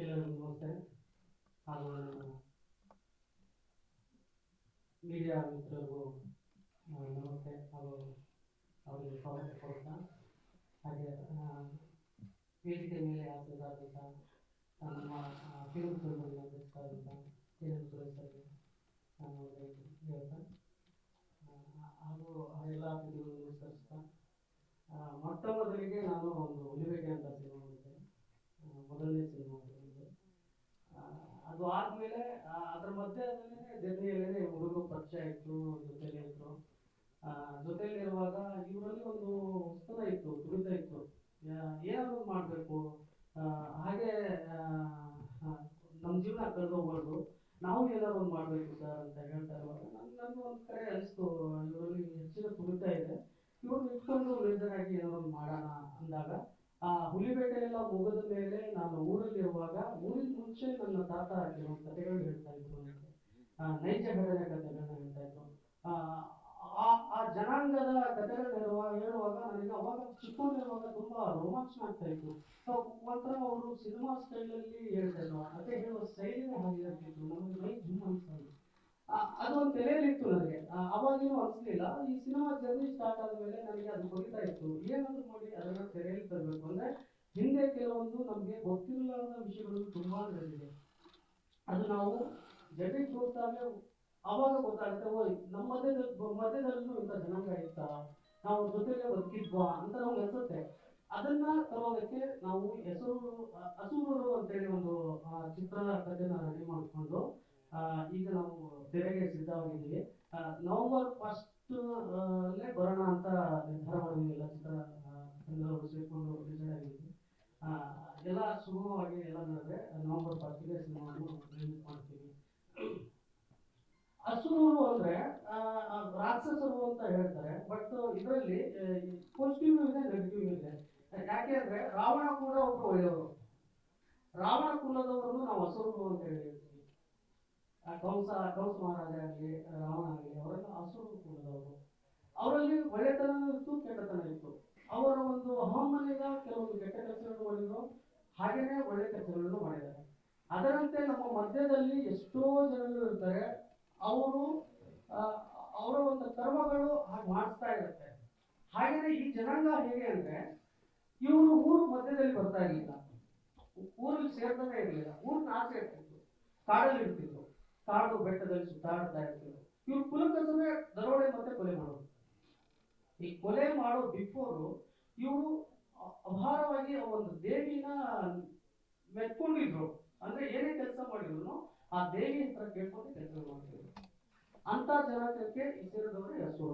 ಎಲ್ಲರಿಗೂ ನೋಡ್ತಾರೆ ಹಾಗೂ ಮೀಡಿಯಾ ಮಿತ್ರರಿಗೂ ನಮಸ್ತೆ ಹಾಗೂ ಅವರಿಗೆ ಸ್ವಾಗತ ಕೊಡ್ತಾ. ಹಾಗೆ ವೇದಿಕೆ ಮೇಲೆ ಹಾಜರಾದಂಥ ಆ, ನಮ್ಮ ಫಿಲ್ಮ್ ಫಿಲ್ಮನ್ನು ನಿರ್ದೇಶಕರಾದಂಥ ಸುರೇಶರಿಗೆ ನಾನು ಹೇಳ್ತಾ. ಹಾಗೂ ಎಲ್ಲ ಅತಿಥಿಗಳು ನಮಸ್ಕರಿಸ್ತಾ ಮೊಟ್ಟ ಮೊದಲಿಗೆ ನಾನು ಒಂದು ಉಳಿಬೇಕೆ ಅಂತ ಸಿನಿಮಾ ಮಾಡಿದ್ದೆ ಮೊದಲನೇ ಸಿನಿಮಾ ಅದು ಆದ್ಮೇಲೆ ಅದ್ರ ಮಧ್ಯೆ ಜೊತೆಯಲ್ಲೇ ಹುಡುಗರು ಪರಿಚಯ ಇತ್ತು ಜೊತೆಲಿ ಇದ್ರು. ಆ, ಜೊತೆಲಿರುವಾಗ ಇವರಲ್ಲಿ ಒಂದು ಉತ್ತರ ಇತ್ತು ತುಡಿತ ಇತ್ತು. ಏನಾದ್ರು ಮಾಡಬೇಕು. ಹಾಗೆ ನಮ್ಮ ಜೀವನ ಕಳೆದೋಗ್ಬಾರ್ದು ನಾವು ಏನಾದ್ರು ಒಂದು ಮಾಡಬೇಕು ಸರ್ ಅಂತ ಹೇಳ್ತಾ ಇರುವಾಗ ನನ್ ನನ್ಗೆ ಒಂದು ಕಡೆ ಅನಿಸ್ತು. ಇವರಲ್ಲಿ ಹೆಚ್ಚಿನ ಕುರಿತ ಇದೆ. ಇವ್ರನ್ನ ಇಟ್ಕೊಂಡು ನಿರ್ಧಾರಾಗಿ ಏನೋ ಒಂದು ಮಾಡೋಣ ಅಂದಾಗ ಆ ಹುಲಿಬೇಟೆ ಎಲ್ಲ ಮುಗಿದ ಮೇಲೆ ನಾನು ಊರಲ್ಲಿರುವಾಗ ಊರಿನ ಮುಂಚೆ ನನ್ನ ತಾತ ಆಗಿರೋ ಕಥೆಗಳು ಹೇಳ್ತಾ ಇದ್ರು ನೈಜ ಘಟನೆ ಕಥೆಗಳನ್ನ ಹೇಳ್ತಾ ಇದ್ರು. ಆ, ಆ ಜನಾಂಗದ ಕಥೆಗಳನ್ನ ಹೇಳುವಾಗ ಹೇಳುವಾಗ ನನಗೆ ಅವಾಗ ಚಿಕ್ಕವನಿರುವಾಗ ತುಂಬಾ ರೋಮಾಂಚನ ಆಗ್ತಾ ಇತ್ತು ಒಂಥರ ಅವರು ಸಿನಿಮಾ ಸ್ಟೈಲಲ್ಲಿ ಹೇಳ್ತಾ ಇದ್ರು. ಕಥೆ ಹೇಳುವ ಸ್ಟೈಲ್ ಹಾಗೆ ಇರ್ತಿತ್ತು ನಮಗೆ ಮೈ ಅನ್ಸಲ್ಲ ತೆರೆಯಲಿತ್ತು ನನಗೆ. ಅವಾಗೇನು ಅನಿಸ್ಲಿಲ್ಲ. ಈ ಸಿನಿಮಾ ಜರ್ನಿ ಸ್ಟಾರ್ಟ್ ಆದಮೇಲೆ ನನಗೆ ಅದು ಗೊತ್ತಾ ಇತ್ತು. ಏನಾದ್ರು ನೋಡಿ ಅದನ್ನ ತೆರೆಯಲ್ಲಿ ತರಬೇಕು ಅಂದ್ರೆ ಹಿಂದೆ ಕೆಲವೊಂದು ನಮಗೆ ಗೊತ್ತಿರಲಾರದ ವಿಷಯಗಳು ತುಂಬಾ ನಡೆದಿದೆ ಅದು ನಾವು ಜರ್ನಿ ಹೋಗ್ತಾಗ ಅವಾಗ ಗೊತ್ತಾಗುತ್ತೆ, ಓ, ನಮ್ಮ ಮಧ್ಯದಲ್ಲಿ ಮಧ್ಯದಲ್ಲೂ ಇಂಥ ಜನಾಂಗ ಇತ್ತ? ನಾವು ಜೊತೆಗೆ ಬದುಕಿದ್ವಾ? ಅಂತ ನಮ್ಗೆ ಅನ್ಸುತ್ತೆ. ಅದನ್ನ ತರೋದಕ್ಕೆ ನಾವು ಹೆಸರು ಹಸೂರು ಅಂತೇಳಿ ಒಂದು ಚಿತ್ರದ ಚಿತ್ರ ಕಥೆನ ರೆಡಿ ಸಿದ್ಧವಾಗಿದ್ದೀವಿ ನವೆಂಬರ್ ಫಸ್ಟ್ ಅಲ್ಲೇ ಬರೋಣ ಅಂತ ನಿರ್ಧಾರ ಮಾಡಿದ್ವಿ. ಎಲ್ಲ ಚಿತ್ರ ತಂಡದವರು ಸೇರಿಕೊಂಡು ಡಿಸೈಡ್ ಆಗಿದ್ವಿ. ಎಲ್ಲ ಸುಗಮವಾಗಿ ಎಲ್ಲ ನಡೆದ್ರೆ ನವೆಂಬರ್ ಫಸ್ಟ್ಗೆ ಸಿನಿಮಾವನ್ನು ರಿಲೀಸ್ ಮಾಡ್ತೀವಿ. ಹಸುರು ಅಂದ್ರೆ ರಾಕ್ಷಸರು ಅಂತ ಹೇಳ್ತಾರೆ. ಬಟ್ ಇದರಲ್ಲಿ ಪಾಸಿಟಿವ್ ಇದೆ ನೆಗೆಟಿವ್ ಇದೆ. ಯಾಕೆ ಅಂದ್ರೆ, ರಾವಣ ಕೂಡ ಒಬ್ಬ ಒಳ್ಳೆಯವರು. ರಾವಣ ಕುಲದವರನ್ನು ನಾವು ಹಸುರು ಅಂತ ಆ ಕಂಸ ರಾಮನ ಆಗಲಿ ಅವರೆಲ್ಲ ಅಸುರು ಕುಲದವರು ಅವರಲ್ಲಿ ಒಳ್ಳೆತನ ಇತ್ತು ಕೆಟ್ಟತನ ಇತ್ತು. ಅವರ ಒಂದು ಅಹಮ್ಮನಿಂದ ಕೆಲವೊಂದು ಕೆಟ್ಟ ಕೆಲಸಗಳನ್ನು ಮಾಡಿದ್ರು. ಹಾಗೇನೆ ಒಳ್ಳೆ ಕೆಲಸಗಳನ್ನು ಮಾಡಿದ್ದಾರೆ. ಅದರಂತೆ ನಮ್ಮ ಮಧ್ಯದಲ್ಲಿ ಎಷ್ಟೋ ಜನರು ಇರ್ತಾರೆ. ಅವರು ಅವರ ಒಂದು ಕರ್ಮಗಳು ಹಾಗೆ ಮಾಡಿಸ್ತಾ ಇರುತ್ತೆ. ಹಾಗೇನೆ ಈ ಜನಾಂಗ ಹೇಗೆ ಅಂದ್ರೆ, ಇವರು ಊರು ಮಧ್ಯದಲ್ಲಿ ಬರ್ತಾ ಇರಲಿಲ್ಲ. ಊರಿಗೆ ಸೇರ್ತಾನೆ ಇರಲಿಲ್ಲ. ಊರಿನ ಆಚೆ ಇರ್ತಿದ್ರು. ಕಾಡಲ್ಲಿ ಇರ್ತಿದ್ರು. ಕಾಡು ಬೆಟ್ಟದಲ್ಲಿ ಸುತ್ತಾಡ್ತಾ ಇರ್ತೀವಿ. ಇವ್ರು ಕುಲಕಸಬೆ ದರೋಡೆ ಮತ್ತೆ ಕೊಲೆ ಮಾಡೋದು. ಈ ಕೊಲೆ ಮಾಡೋ ಬಿಫೋರು ಇವರು ಅಭಾರವಾಗಿ ಒಂದು ದೇವಿನ ಮೆತ್ಕೊಂಡಿದ್ರು. ಅಂದ್ರೆ ಏನೇ ಕೆಲಸ ಮಾಡಿದ್ರು ಆ ದೇವಿ ಹತ್ರ ಕೇಳ್ಕೊಂಡು ಕೆಲಸ ಮಾಡ್ತಿದ್ರು. ಅಂತ ಜನಾಂಗಕ್ಕೆ ಸೇರಿದವರು ಹೆಸರು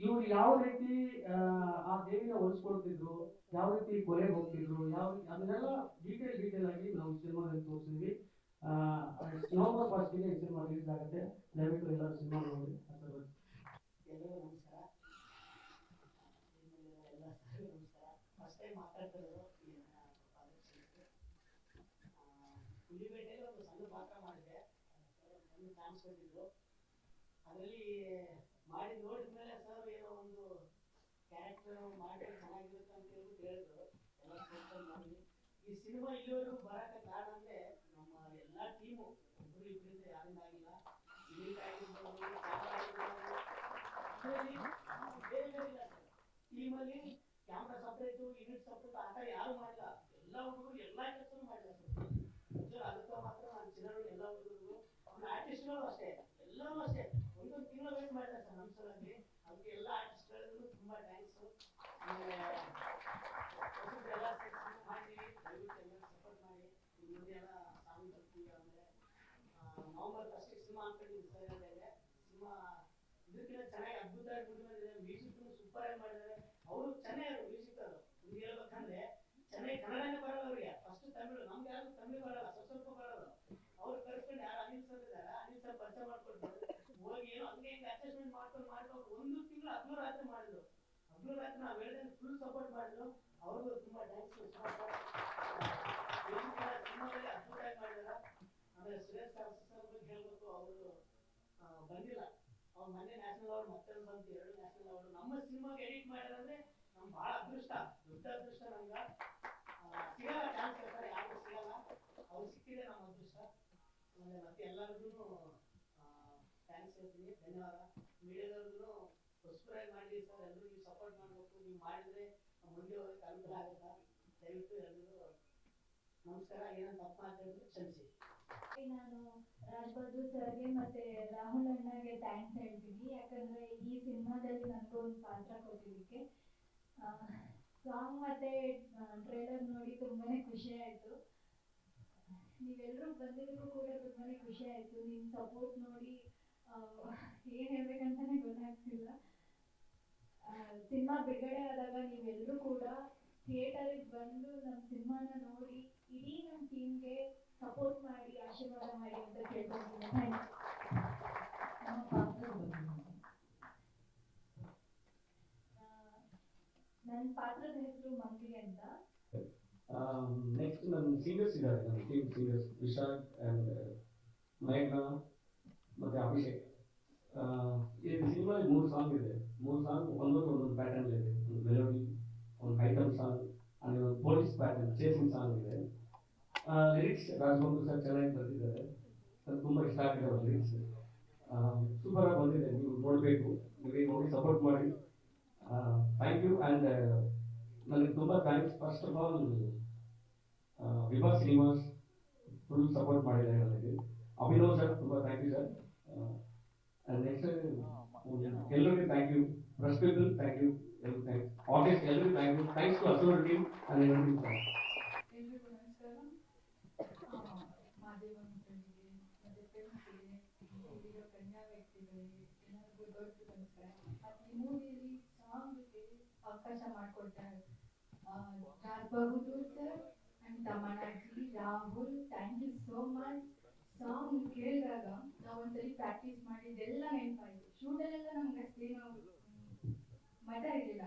ಇವ್ರು ಯಾವ ರೀತಿ ಆ, ದೇವಿನ ಹೊಲಿಸ್ಕೊಳ್ತಿದ್ರು ಯಾವ ರೀತಿ ಕೊಲೆಗೆ ಹೋಗ್ತಿದ್ರು ಯಾವ ಅದನ್ನೆಲ್ಲ ಡೀಟೇಲ್ ಡೀಟೇಲ್ ಆಗಿ ನಾವು ಸಿನಿಮಾದಲ್ಲಿ ತೋರಿಸಿದ್ವಿ. ನವೆಂಬರ್ ಸಿನಿಮಾ ರಿಲೀಸ್ ಆಗುತ್ತೆ? ದಯವಿಟ್ಟು ಎಲ್ಲರೂ ಸಿನಿಮಾ ನೋಡಿ. ನಮಸ್ಕಾರ ಎಲ್ಲ ನಮಸ್ಕಾರ ಫಸ್ಟ್ ಟೈಮ್ ಮಾತಾಡ್ತಿರೋದು ಒಂದು ಸಣ್ಣ ಮಾಡಿದೆ ಅದರಲ್ಲಿ ಮಾಡಿ ನೋಡಿದ ಮೇಲೆ ಸರ್ ಏನೋ ಒಂದು ಕ್ಯಾರೆಕ್ಟರ್ ಮಾಡಿ ಚೆನ್ನಾಗಿರುತ್ತೆ ಅಂತ ಹೇಳ್ಬಿಟ್ಟು ಹೇಳಿದ್ರು ಎಲ್ಲ ಈ ಸಿನಿಮಾ ಇಲ್ಲಿವರೆಗೂ ಬರಕ್ಕೆ ಕಾರಣ ಅಂದ್ರೆ ನಮ್ಮ ಎಲ್ಲ ಟೀಮು ಒಬ್ಬರು ಇಬ್ಬರಿಂದ ಯಾರಿಂದ ಆಗಿಲ್ಲ ಯೂನಿಟ್ ಸಪ್ರೇಟು ಯಾರು ಮಾಡಿಲ್ಲ ಮಾತ್ರ ಅಷ್ಟೇ ಎಲ್ಲರೂ ಅಷ್ಟೇ ಒಂದೊಂದು ತಿಂಗಳು ವೇಟ್ ಮಾಡಿದ್ದಾರೆ ಸರ್ ನಮ್ಮ ಸಲಲ್ಲಿ ಅದಕ್ಕೆ ಎಲ್ಲ ಆರ್ಟಿಸ್ಟ್ಗಳಿಗೂ ತುಂಬ ಥ್ಯಾಂಕ್ಸು ಆಮೇಲೆ ಹೊಸಬ್ರು ಎಲ್ಲ ಸೇರ್ಸಿ ಮಾಡಿದ್ದೀವಿ ದಯವಿಟ್ಟು ಎಲ್ಲ ಸಪೋರ್ಟ್ ಮಾಡಿ ಈ ಮುಂದೆ ಎಲ್ಲ ಸಾಂಗ್ ಬರ್ತೀವಿ ಆಮೇಲೆ ನವಂಬರ್ ಫಸ್ಟಿಗೆ ಸಿನಿಮಾ ಅನ್ಕೊಂಡಿದ್ದು ಸರ್ ಹೇಳಿದ್ರೆ ಸಿನಿಮಾ ಇದಕ್ಕಿಂತ ಚೆನ್ನಾಗಿ ಅದ್ಭುತವಾಗಿ ಮುಂದೆ ಮ್ಯೂಸಿಕ್ ಸೂಪರ್ ಆಗಿ ಮಾಡಿದ್ದಾರೆ. ಅವರು ಚೆನ್ನಾಗಿ ಮ್ಯೂಸಿಕ್ ಅವರು. ನಿಮ್ಗೆ ಹೇಳ್ಬೇಕಂದ್ರೆ ಚೆನ್ನಾಗಿ ಕನ್ನಡನೇ ಬರಲ್ಲ ಅವರಿಗೆ. ಫಸ್ಟ್ ತಮಿಳು, ನಮ್ಗೆ ಯಾರು ತಮಿಳು ಬರಲ್ಲ, ಸ್ವಲ್ಪ ಸ್ವಲ್ಪ ಬರಲ್ಲ ಅವ್ರು. ಕರ್ಸ್ಕೊಂಡು ಯಾರು ಅನಿಲ್ ಸರ್ ಇದ್ದಾರೆ? ಅನಿಲ್ ಸರ್ ಪರಿಚಯ ಮಾಡ್ಕೊಡ್ತಾರೆ ಹೋಗಿ ಏನೋ ಹಂಗೆ ಹಿಂಗೆ ಅಡ್ಜಸ್ಟ್ಮೆಂಟ್ ಮಾಡ್ಕೊಂಡು ಮಾಡ್ಕೊಂಡು ಒಂದು ತಿಂಗಳು ಹಗ್ಲು ರಾತ್ರಿ ಮಾಡಿದ್ರು. ಹಗ್ಲು ರಾತ್ರಿ ನಾವು ಹೇಳಿದ್ರೆ ಫುಲ್ ಸಪೋರ್ಟ್ ಮಾಡಿದ್ರು. ಅವ್ರಿಗೂ ತುಂಬಾ ಥ್ಯಾಂಕ್ಸ್ ಸಿನಿಮಾದಲ್ಲಿ ಅದ್ಭುತವಾಗಿ ಮಾಡಿದಾರೆ ಆಮೇಲೆ ಸುರೇಶ್ ಸರ್ ಸರ್ ಬಗ್ಗೆ ಹೇಳ್ಬೇಕು ಅವರು ಬಂದಿಲ್ಲ ಅವ್ರು ಮೊನ್ನೆ ನ್ಯಾಷನಲ್ ಅವಾರ್ಡ್ ಮತ್ತೊಂದು ಬಂತು ಎರಡು ನ್ಯಾಷನಲ್ ಅವಾರ್ಡ್ ನಮ್ಮ ಸಿನಿಮಾಗೆ ಎಡಿಟ್ ಮಾಡಿದ್ರೆ ನಮ್ಗೆ ಬಹಳ ಅದೃಷ್ಟ, ದೊಡ್ಡ ಅದೃಷ್ಟ ನಮ್ಗೆ ಸಿಗಲ್ಲ ಚಾನ್ಸ್ ಇರ್ತಾರೆ ಯಾರಿಗೂ ಸಿಗಲ್ಲ ಅವ್ರು ಸಿಕ್ಕಿದೆ ನಮ್ಮ ಅದೃಷ್ಟ. ಮತ್ತೆ ಎಲ್ಲರಿಗೂ ಥ್ಯಾಂಕ್ಸ್ ಹೇಳ್ತೀನಿ, ಧನ್ಯವಾದ. ಮೀಡಿಯಾದವ್ರಿಗೂ ಸಬ್ಸ್ಕ್ರೈಬ್ ಮಾಡಿ ಸರ್ ಎಲ್ಲರೂ ನೀವು ಸಪೋರ್ಟ್ ಮಾಡಬೇಕು. ನೀವು ಮಾಡಿದ್ರೆ ಮುಂದೆ ಹೋಗಕ್ಕೆ ಅನುಕೂಲ ಆಗುತ್ತಾ? ದಯವಿಟ್ಟು ಎಲ್ಲರಿಗೂ ನಮಸ್ಕಾರ, ಏನಂತ ತಪ್ಪು ಮಾತಾಡಿದ್ರು ಕ್ಷಮಿಸಿ. ನಾನು ರಾಜ್ ಸರ್ಗೆ ಮತ್ತೆ ರಾಹುಲ್ ಅಣ್ಣಗೆ ಥ್ಯಾಂಕ್ಸ್ ಹೇಳ್ತೀನಿ. ಯಾಕಂದ್ರೆ ಈ ಸಿನಿಮಾದಲ್ಲಿ ನನಗೂ ಒಂದು ಪಾತ್ರ ಕೊಟ್ಟಿದ್ದಕ್ಕೆ. ಸಾಂಗ್ ಮತ್ತೆ ಟ್ರೇಲರ್ ನೋಡಿ ತುಂಬಾನೇ ಖುಷಿ ಆಯ್ತು. ನೀವೆಲ್ಲರೂ ಬಂದಿದ್ರು ಕೂಡ ತುಂಬಾನೇ ಖುಷಿ ಆಯ್ತು. ನಿಮ್ಮ ಸಪೋರ್ಟ್ ನೋಡಿ ಏನ್ ಹೇಳ್ಬೇಕಂತಾನೆ ಗೊತ್ತಾಗ್ತಿಲ್ಲ. ಸಿನಿಮಾ ಬಿಡುಗಡೆ ಆದಾಗ ನೀವೆಲ್ಲರೂ ಕೂಡ ಥಿಯೇಟರಿಗೆ ಬಂದು ನಮ್ಮ ಸಿನಿಮಾನ ನೋಡಿ, ಇಡೀ ನಮ್ಮ ಟೀಮ್ಗೆ ಸಪೋರ್ಟ್ ಮಾಡಿ ಆಶೀರ್ವಾದ ಮಾಡಿ ಅಂತ ಕೇಳ್ಕೊಳ್ತೀನಿ ಥ್ಯಾಂಕ್ ನಮ್ಮ ಪಾತ್ರ ಬಗ್ಗೆ ನನ್ನ ಪಾತ್ರದ ಹೆಸರು ಮಂಗ್ಲಿ ಅಂತ ನೆಕ್ಸ್ಟ್ ನನ್ನ ಸೀನಿಯರ್ಸ್ ಇದ್ದಾರೆ ನನ್ನ ಟೀಮ್ ಸೀನಿಯರ್ಸ್ ವಿಶಾಲ್ ಆ್ಯಂಡ್ ಮೇಘ್ನಾ ಮತ್ತು ಅಭಿಷೇಕ್ ಆ, ಈ ಸಿನಿಮಾಲಿ ಮೂರು ಸಾಂಗ್ ಇದೆ ಮೂರು ಸಾಂಗ್ ಒಂದೊಂದು ಒಂದೊಂದು ಪ್ಯಾಟರ್ನ್ ಇದೆ ಒಂದು ಮೆಲೋಡಿ ಒಂದು ಐಟಮ್ ಸಾಂಗ್ ಆಮೇಲೆ ಒಂದು ಪೊಲೀಸ್ ಪ್ಯಾಟರ್ನ್ ಚೇಸಿಂಗ್ ಸಾಂಗ್ ಇದೆ ಲಿರಿಕ್ಸ್ ರಾಜಬಂಧು ಸರ್ ಚೆನ್ನಾಗಿ ಬರೆದಿದ್ದಾರೆ. ಅದು ತುಂಬ ಇಷ್ಟ ಆಗಿದೆ ಅವ್ರ ಲಿರಿಕ್ಸ್ ಆಗಿ ಬಂದಿದೆ, ನೀವು ನೋಡಬೇಕು. ನೀವು ನೋಡಿ ಸಪೋರ್ಟ್ ಮಾಡಿ. ಥ್ಯಾಂಕ್ ಯು ಆ್ಯಂಡ್ ನನಗೆ ತುಂಬ thanks first of all Vibha Srinivas full support ಮಾಡಿದ್ದಾರೆ ನನಗೆ. ಅಭಿನವ್ ಸರ್ ತುಂಬ thank you sir and next ಎಲ್ಲರಿಗೂ thank you press people thank you ಎಲ್ಲರಿಗೂ ಥ್ಯಾಂಕ್ಸ್ ಆಡಿಯನ್ಸ್ ಎಲ್ಲರಿಗೂ thank you thanks to Asura team and ಎಲ್ಲರಿಗೂ thanks ಎಲ್ರಿಗೂ ನಮಸ್ಕಾರ ಮಾದೇವ ಮಿತ್ರರಿಗೆ ಮತ್ತೆ ಫ್ರೆಂಡ್ಸ್ಗೆ ಇಲ್ಲಿರೋ ಕನ್ಯಾ ವ್ಯಕ್ತಿಗಳಿಗೆ ಎಲ್ಲರಿಗೂ ದೊಡ್ಡ ನಮಸ್ಕಾರ ಮತ್ತೆ ಈ ಮೂವಿಯಲ್ಲಿ ಸಾಂಗ್ಗೆ ಅವಕಾಶ ಮಾಡಿಕೊಡ್ತಾರೆ. Raj Bahaddur sir and Tamannaji Rahul thank you so much song ಕೇಳಿದಾಗ ನಾವು ಒಂದ್ಸರಿ ಪ್ರಾಕ್ಟೀಸ್ ಮಾಡಿದ್ದೆಲ್ಲ ನೆನಪಾಯ್ತು. ಶೂಟಲ್ಲೆಲ್ಲ ನಮ್ಗೆ ಅಷ್ಟೇನು ಮಜಾ ಇರಲಿಲ್ಲ.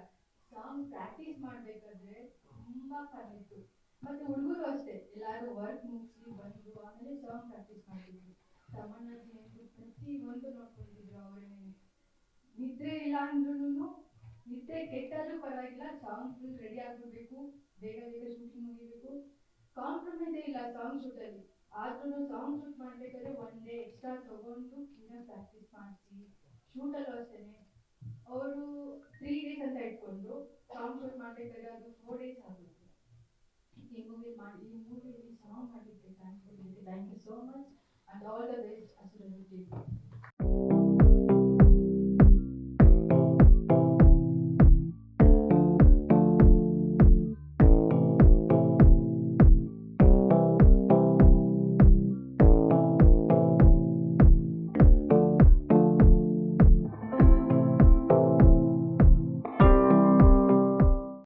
ಸಾಂಗ್ ಪ್ರಾಕ್ಟೀಸ್ ಮಾಡಬೇಕಾದ್ರೆ ತುಂಬಾ ಫನ್ ಇತ್ತು. ಮತ್ತೆ ಹುಡುಗರು ಅಷ್ಟೇ, ಎಲ್ಲರೂ ವರ್ಕ್ ಮುಗಿಸಿ ಬಂದು ಆಮೇಲೆ ಸಾಂಗ್ ಪ್ರಾಕ್ಟೀಸ್ ಮಾಡಿದ್ವಿ ತಮನಾಜಿ ಪ್ರತಿ ಒಂದು ನೋಡ್ಕೊಂಡಿದ್ರು ಅವರೇ. ನಿದ್ರೆ ಇಲ್ಲ ಅಂದ್ರೂ ನಿದ್ರೆ ಕೆಟ್ಟಾದ್ರೂ ಪರವಾಗಿಲ್ಲ ಸಾಂಗ್ ರೆಡಿ ಆಗ್ಬಿಡ್ಬೇಕು, ಬೇಗ ಬೇಗ ಶೂಟಿಂಗ್ ಮುಗಿಬೇಕು. ಕಾಂಪ್ರಮೈಸೇ ಇಲ್ಲ ಸಾಂಗ್ ಶೂಟಲ್ಲಿ ಆದ್ರೂ ಸಾಂಗ್ ಶೂಟ್ ಮಾಡ್ಬೇಕಾದ್ರೆ ಒನ್ ಡೇ ಎಕ್ಸ್ಟ್ರಾ ತಗೊಂಡು ಇನ್ನೂ ಪ್ರಾಕ್ಟೀಸ್ ಮಾಡಿಸಿ. ಶೂಟಲ್ಲೂ ಅಷ್ಟೇನೆ. ಅವರು ತ್ರೀ ಡೇಸ್ ಅಂತ ಇಟ್ಕೊಂಡು ಸಾಂಗ್ ಶೂಟ್ ಮಾಡ್ಬೇಕಾದ್ರೆ ಅದು ಫೋರ್ ಡೇಸ್ ಆಗುತ್ತೆ. ಈ ಮೂವಿ ಮಾಡಿ, ಈ ಮೂವಿಯಲ್ಲಿ ಸಾಂಗ್ ಮಾಡಿದ್ದೆ thank you thank you so much and all the best Asura